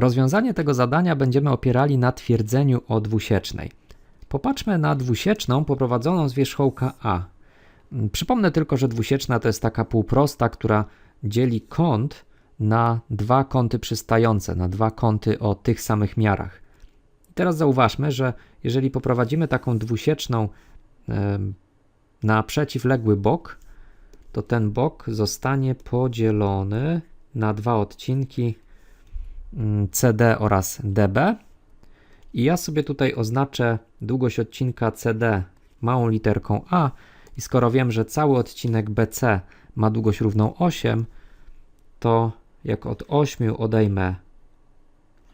Rozwiązanie tego zadania będziemy opierali na twierdzeniu o dwusiecznej. Popatrzmy na dwusieczną poprowadzoną z wierzchołka A. Przypomnę tylko, że dwusieczna to jest taka półprosta, która dzieli kąt na dwa kąty przystające, na dwa kąty o tych samych miarach. Teraz zauważmy, że jeżeli poprowadzimy taką dwusieczną na przeciwległy bok, to ten bok zostanie podzielony na dwa odcinki CD oraz DB. I ja sobie tutaj oznaczę długość odcinka CD małą literką A i skoro wiem, że cały odcinek BC ma długość równą 8, to jak od 8 odejmę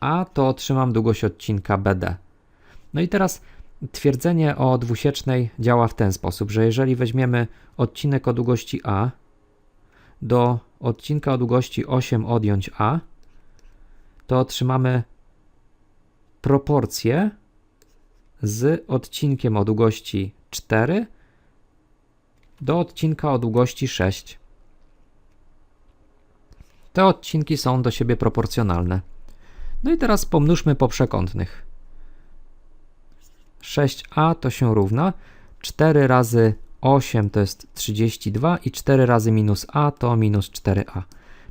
A, to otrzymam długość odcinka BD. No i teraz twierdzenie o dwusiecznej działa w ten sposób, że jeżeli weźmiemy odcinek o długości A, do odcinka o długości 8 odjąć A, to otrzymamy proporcję z odcinkiem o długości 4 do odcinka o długości 6. Te odcinki są do siebie proporcjonalne. No i teraz pomnóżmy po przekątnych. 6a to się równa 4 razy 8 to jest 32 i 4 razy minus a to minus 4a.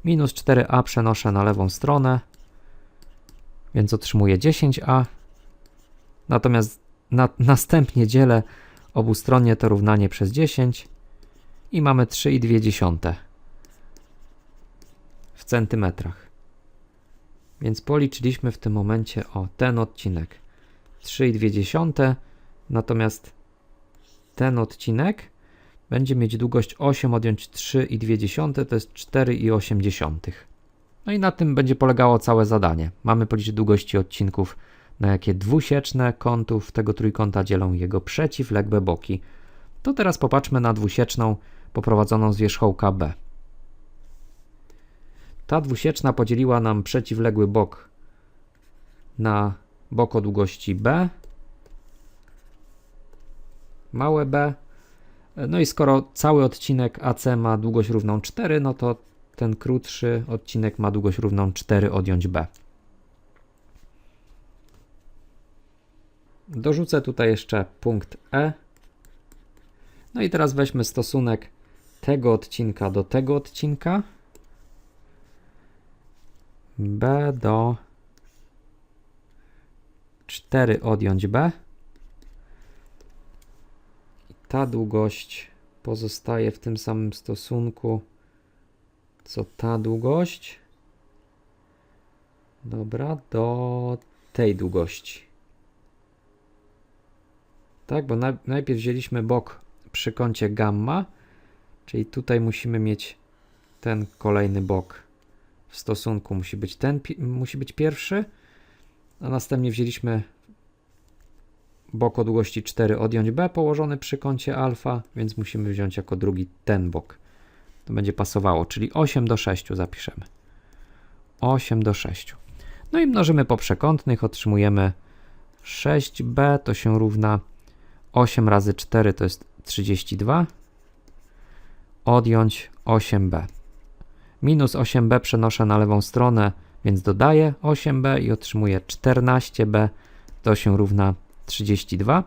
Minus 4a przenoszę na lewą stronę, więc otrzymuję 10a. Natomiast na, następnie dzielę obustronnie to równanie przez 10 i mamy 3,2 w centymetrach. Więc policzyliśmy w tym momencie o ten odcinek 3,2, natomiast ten odcinek będzie mieć długość 8 odjąć 3,2 to jest 4,8. No i na tym będzie polegało całe zadanie. Mamy policzyć długości odcinków, na jakie dwusieczne kątów tego trójkąta dzielą jego przeciwległe boki. To teraz popatrzmy na dwusieczną poprowadzoną z wierzchołka B. Ta dwusieczna podzieliła nam przeciwległy bok na bok o długości B, małe b. No i skoro cały odcinek AC ma długość równą 4, no to ten krótszy odcinek ma długość równą 4 odjąć b. Dorzucę tutaj jeszcze punkt E. No i teraz weźmy stosunek tego odcinka do tego odcinka. B do 4 odjąć B. Ta długość pozostaje w tym samym stosunku co ta długość. Dobra, do tej długości. Tak, bo na, najpierw wzięliśmy bok przy kącie gamma, czyli tutaj musimy mieć ten kolejny bok w stosunku musi być ten musi być pierwszy, a następnie wzięliśmy bok o długości 4 odjąć b położony przy kącie alfa, więc musimy wziąć jako drugi ten bok. To będzie pasowało, czyli 8 do 6 zapiszemy. 8 do 6. No i mnożymy po przekątnych, otrzymujemy 6b to się równa 8 razy 4 to jest 32. Odjąć 8b. Minus 8b przenoszę na lewą stronę, więc dodaję 8b i otrzymuję 14b to się równa 32.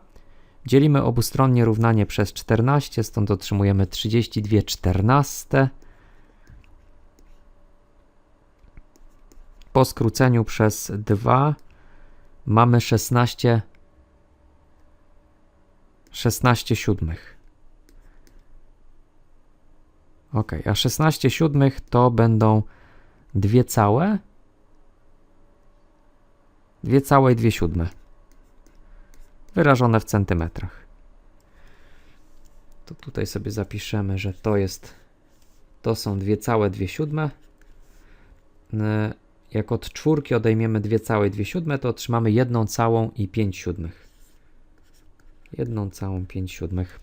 Dzielimy obustronnie równanie przez 14, stąd otrzymujemy 32 czternaste. Po skróceniu przez 2 mamy 16 16 siódmych. Ok, a 16 siódmych to będą dwie całe, dwie całe i dwie siódme, wyrażone w centymetrach. To tutaj sobie zapiszemy, że to jest, to są dwie całe, dwie siódme. Jak od czwórki odejmiemy dwie całe dwie siódme, to otrzymamy jedną całą i pięć siódmych. Jedną całą pięć siódmych.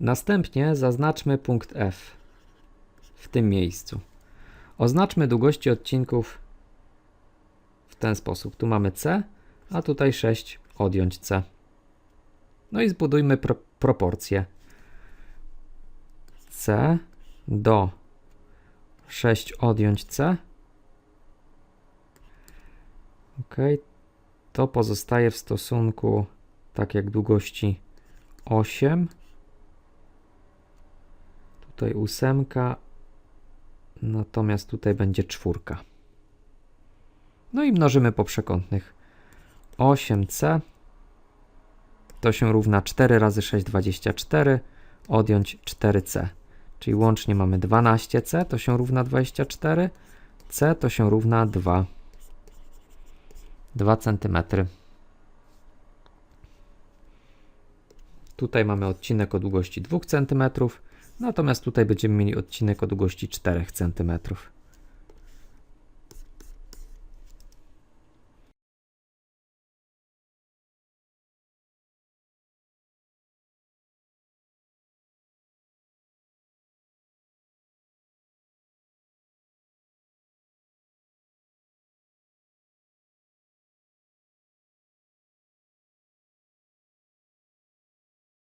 Następnie zaznaczmy punkt F w tym miejscu. Oznaczmy długości odcinków w ten sposób. Tu mamy C, a tutaj 6 odjąć C. No i zbudujmy pro proporcje. C do 6 odjąć C Ok, to pozostaje w stosunku tak jak długości 8. Tutaj ósemka, natomiast tutaj będzie czwórka. No i mnożymy po przekątnych. 8c to się równa 4 razy 6, 24, odjąć 4c. Czyli łącznie mamy 12c, to się równa 24, c to się równa 2. 2 cm. Tutaj mamy odcinek o długości 2 cm, natomiast tutaj będziemy mieli odcinek o długości 4 cm.